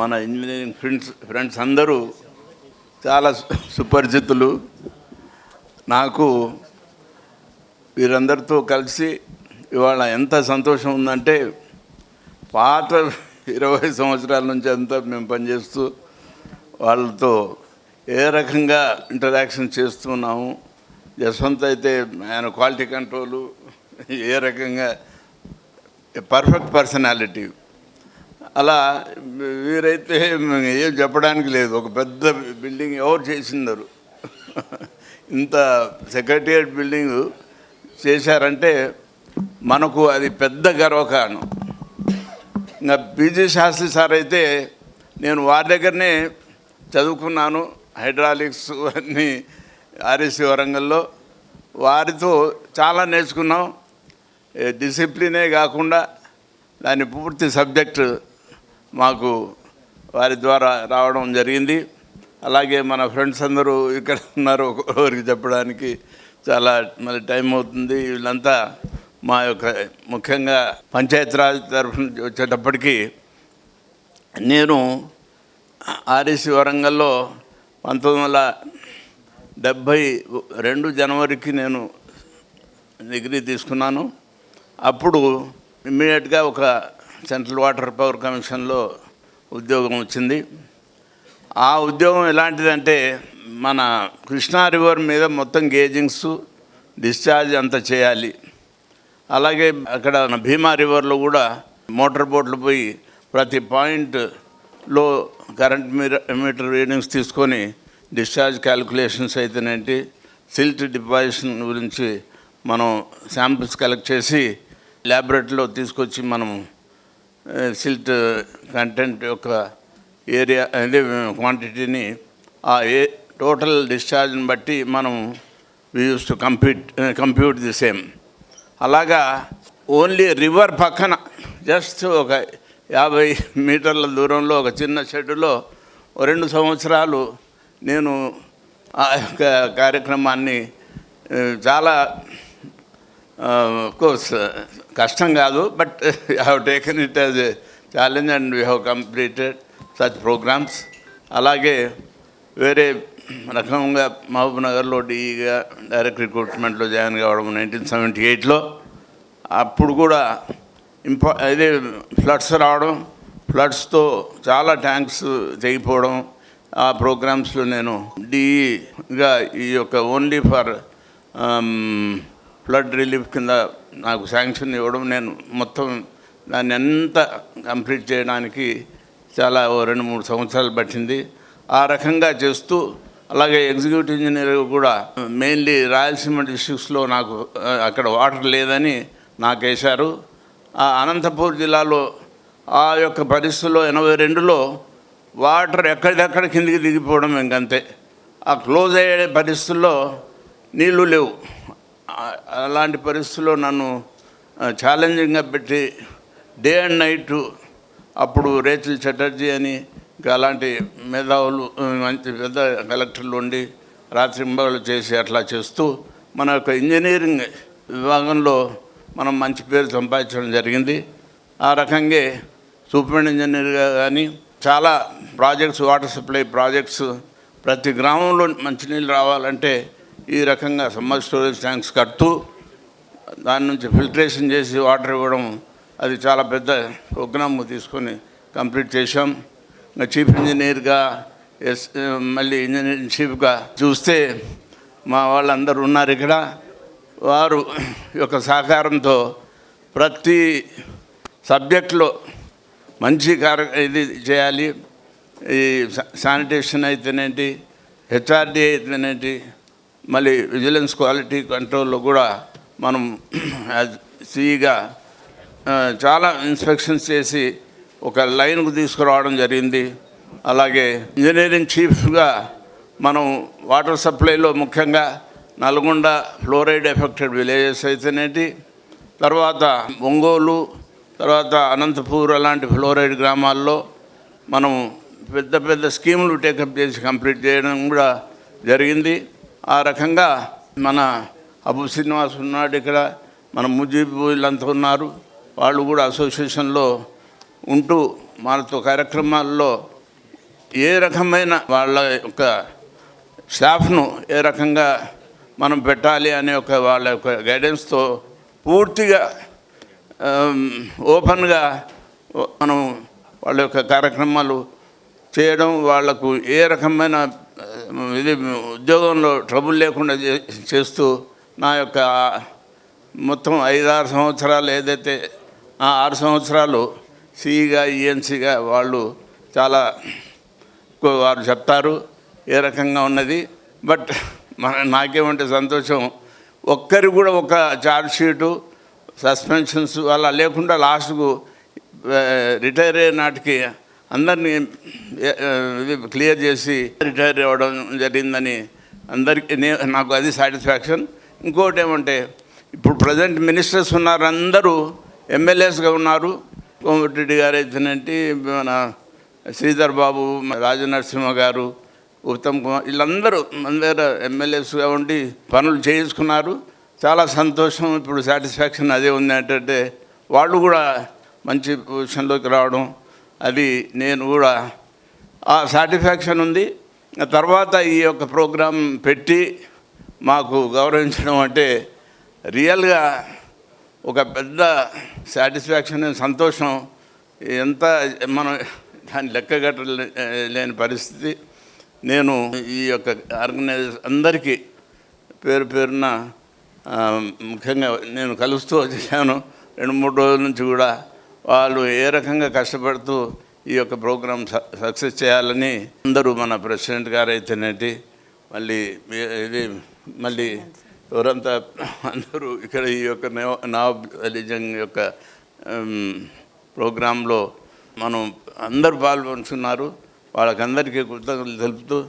మన engineering friends friends అందరూ చాలా సుపరిచితులు. నాకు వీరందరితో కలిసి ఇవాళ ఎంత సంతోషం ఉందంటే పాత ఇరవై సంవత్సరాల నుంచి అంతా మేము పనిచేస్తూ వాళ్ళతో ఏ రకంగా ఇంటరాక్షన్ చేస్తున్నాము యశ్వంత్ అయితే ఆయన క్వాలిటీ కంట్రోలు ఏ రకంగా పర్ఫెక్ట్ పర్సనాలిటీ అలా వీరైతే ఏం చెప్పడానికి లేదు. ఒక పెద్ద బిల్డింగ్ ఎవరు చేసిందరు? ఇంత సెక్రటరియట్ బిల్డింగ్ చేశారంటే మనకు అది పెద్ద గర్వకారణం. ఇంకా పీజీ శాస్త్రి సార్ అయితే నేను వారి దగ్గరనే చదువుకున్నాను హైడ్రాలిక్స్ అన్నీ ఆర్ఎస్సి వరంగల్లో. వారితో చాలా నేర్చుకున్నాం. డిసిప్లినే కాకుండా దాని పూర్తి సబ్జెక్టు మాకు వారి ద్వారా రావడం జరిగింది. అలాగే మన ఫ్రెండ్స్ అందరూ ఇక్కడ ఉన్నారు ఒకరికి చెప్పడానికి చాలా మరి టైం అవుతుంది. వీళ్ళంతా మా యొక్క ముఖ్యంగా పంచాయతీరాజ్ తరఫు నుంచి వచ్చేటప్పటికీ నేను ఆర్ఎసి వరంగల్లో పంతొమ్మిది వందల డెబ్భై రెండు జనవరికి నేను డిగ్రీ తీసుకున్నాను. అప్పుడు ఇమ్మీడియట్గా ఒక సెంట్రల్ వాటర్ పవర్ కమిషన్లో ఉద్యోగం వచ్చింది. ఆ ఉద్యోగం ఎలాంటిదంటే మన కృష్ణా రివర్ మీద మొత్తం గేజింగ్స్ డిశ్చార్జ్ అంతా చేయాలి. అలాగే అక్కడ భీమా రివర్లో కూడా మోటార్ బోట్లు పోయి ప్రతి పాయింట్లో కరెంట్ మీర- మీటర్ రీడింగ్స్ తీసుకొని డిశ్చార్జ్ క్యాలిక్యులేషన్స్ అయితేనేంటి సిల్ట్ డిపాజిషన్ గురించి మనం శాంపిల్స్ కలెక్ట్ చేసి ల్యాబొరేటరీలో తీసుకొచ్చి మనం సిల్ట్ కంటెంట్ యొక్క ఏరియా అదే క్వాంటిటీని ఆ ఏ టోటల్ డిశ్చార్జ్ని బట్టి మనం we use to compute compute the same అలాగా ఓన్లీ రివర్ పక్కన జస్ట్ ఒక యాభై మీటర్ల దూరంలో ఒక చిన్న షెడ్లో రెండు సంవత్సరాలు నేను ఆ యొక్క కార్యక్రమాన్ని చాలా కోర్స్ కష్టం కాదు but you have taken it as a challenge and you have completed such programmes అలాగే వేరే రకంగా మహబూబ్ నగర్లో డీఈగా డైరెక్ట్ రిక్రూట్మెంట్లో జాయిన్ కావడం నైన్టీన్ సెవెంటీ ఎయిట్లో అప్పుడు కూడా ఇంపా అదే ఫ్లడ్స్ రావడం ఫ్లడ్స్తో చాలా ట్యాంక్స్ చేయిపోవడం ఆ ప్రోగ్రామ్స్లో నేను డీఈగా ఈ యొక్క ఓన్లీ ఫర్ ఫ్లడ్ రిలీఫ్ కింద నాకు శాంక్షన్ ఇవ్వడం నేను మొత్తం దాన్ని ఎంత కంప్లీట్ చేయడానికి చాలా ఓ రెండు మూడు సంవత్సరాలు పట్టింది. ఆ రకంగా చేస్తూ అలాగే ఎగ్జిక్యూటివ్ ఇంజనీర్ కూడా మెయిన్లీ రాయలసీమ డిస్ట్రిక్ట్స్లో నాకు అక్కడ వాటర్ లేదని నాకు వేశారు. ఆ అనంతపూర్ జిల్లాలో ఆ యొక్క పరిస్థితుల్లో ఎనభై రెండులో వాటర్ ఎక్కడెక్కడ కిందికి దిగిపోవడం ఇంకంతే. ఆ క్లోజ్ అయ్యే పరిస్థితుల్లో నీళ్ళు లేవు. అలాంటి పరిస్థితుల్లో నన్ను ఛాలెంజింగ్గా పెట్టి డే అండ్ నైట్ అప్పుడు రేచల్ చటర్జీ అని ఇంకా అలాంటి మేధావులు మంచి పెద్ద కలెక్టర్లు ఉండి రాత్రింబలు చేసి అట్లా చేస్తూ మన యొక్క ఇంజనీరింగ్ విభాగంలో మనం మంచి పేరు సంపాదించడం జరిగింది. ఆ రకంగా సూపరింట్ ఇంజనీర్గా కానీ చాలా ప్రాజెక్ట్స్ వాటర్ సప్లై ప్రాజెక్ట్స్ ప్రతి గ్రామంలో మంచినీళ్ళు రావాలంటే ఈ రకంగా సమ్మర్ స్టోరేజ్ ట్యాంక్స్ కడుతూ దాని నుంచి ఫిల్టరేషన్ చేసి వాటర్ ఇవ్వడం అది చాలా పెద్ద ప్రోగ్రామ్ తీసుకొని కంప్లీట్ చేశాం. ఇంకా చీఫ్ ఇంజనీర్గా ఎస్ మళ్ళీ ఇంజనీరింగ్ చీఫ్గా చూస్తే మా వాళ్ళందరూ ఉన్నారు ఇక్కడ. వారు యొక్క సహకారంతో ప్రతి సబ్జెక్ట్లో మంచి కార్య ఇది చేయాలి. ఈ శానిటేషన్ అయితేనేంటి హెచ్ఆర్డీ అయితేనేంటి మళ్ళీ విజిలెన్స్ క్వాలిటీ కంట్రోల్లో కూడా మనం యాజ్ సిఈగా చాలా ఇన్స్పెక్షన్స్ చేసి ఒక లైన్కు తీసుకురావడం జరిగింది. అలాగే ఇంజనీరింగ్ చీఫ్గా మనం వాటర్ సప్లైలో ముఖ్యంగా నల్గొండ ఫ్లోరైడ్ ఎఫెక్టెడ్ విలేజెస్ అయితేనేటి తర్వాత ఒంగోలు తర్వాత అనంతపూర్ అలాంటి ఫ్లోరైడ్ గ్రామాల్లో మనం పెద్ద పెద్ద స్కీములు టేకప్ చేసి కంప్లీట్ చేయడం కూడా జరిగింది. ఆ రకంగా మన అబు శ్రీనివాస్ ఉన్నాడు ఇక్కడ మన ముజీబ్ వీళ్ళంతా ఉన్నారు. వాళ్ళు కూడా అసోసియేషన్లో ఉంటూ మనతో కార్యక్రమాల్లో ఏ రకమైన వాళ్ళ యొక్క స్టాఫ్ను ఏ రకంగా మనం పెట్టాలి అనే ఒక వాళ్ళ యొక్క గైడెన్స్తో పూర్తిగా ఓపెన్గా మనం వాళ్ళ యొక్క కార్యక్రమాలు చేయడం వాళ్ళకు ఏ రకమైన ఇది ఉద్యోగంలో ట్రబుల్ లేకుండా చే- చేస్తూ నా యొక్క మొత్తం ఐదారు సంవత్సరాలు ఏదైతే ఆ ఆరు సంవత్సరాలు సిఈగా ఈఎన్సీగా వాళ్ళు చాలా వారు చెప్తారు ఏ రకంగా ఉన్నది. బట్ మన నాకేమంటే సంతోషం ఒక్కరి కూడా ఒక చార్జ్ షీటు సస్పెన్షన్స్ అలా లేకుండా లాస్ట్కు రిటైర్ అయ్యే నాటికి అందరినీ ఇది క్లియర్ చేసి రిటైర్ అవ్వడం జరిగిందని అందరికీ నే నాకు అది సాటిస్ఫాక్షన్. ఇంకోటి ఏమంటే ఇప్పుడు ప్రజెంట్ మినిస్టర్స్ ఉన్నారు అందరూ ఎమ్మెల్యేస్గా ఉన్నారు. కోమటిరెడ్డి గారు అయితేనంటే మన శ్రీధర్ బాబు రాజనరసింహ గారు ఉత్తమ్ కుమార్ వీళ్ళందరూ మన ఎమ్మెల్యేస్గా ఉండి పనులు చేయించుకున్నారు. చాలా సంతోషం ఇప్పుడు సాటిస్ఫాక్షన్ అదే ఉంది ఏంటంటే వాళ్ళు కూడా మంచి పొజిషన్లోకి రావడం అది నేను కూడా ఆ సాటిస్ఫాక్షన్ ఉంది. తర్వాత ఈ యొక్క ప్రోగ్రాం పెట్టి మాకు గౌరవించడం అంటే రియల్గా ఒక పెద్ద సాటిస్ఫాక్షన్ సంతోషం ఎంత మనం దాన్ని లెక్కగట్ట లేని పరిస్థితి. నేను ఈ యొక్క ఆర్గనైజర్ అందరికీ పేరు పేరున ముఖ్యంగా నేను కలుస్తూ వచ్చాను. రెండు మూడు రోజుల నుంచి కూడా వాళ్ళు ఏ రకంగా కష్టపడుతూ ఈ యొక్క ప్రోగ్రాం స- సక్సెస్ చేయాలని అందరూ మన ప్రెసిడెంట్ గారు అయితేనేటి మళ్ళీ ఇది మళ్ళీ ఎవరంతా అందరూ ఇక్కడ ఈ యొక్క నవ- నవాబ్ యొక్క ప్రోగ్రాంలో మనం అందరూ పాల్గొంటున్నారు. వాళ్ళకందరికీ కృతజ్ఞతలు తెలుపుతూ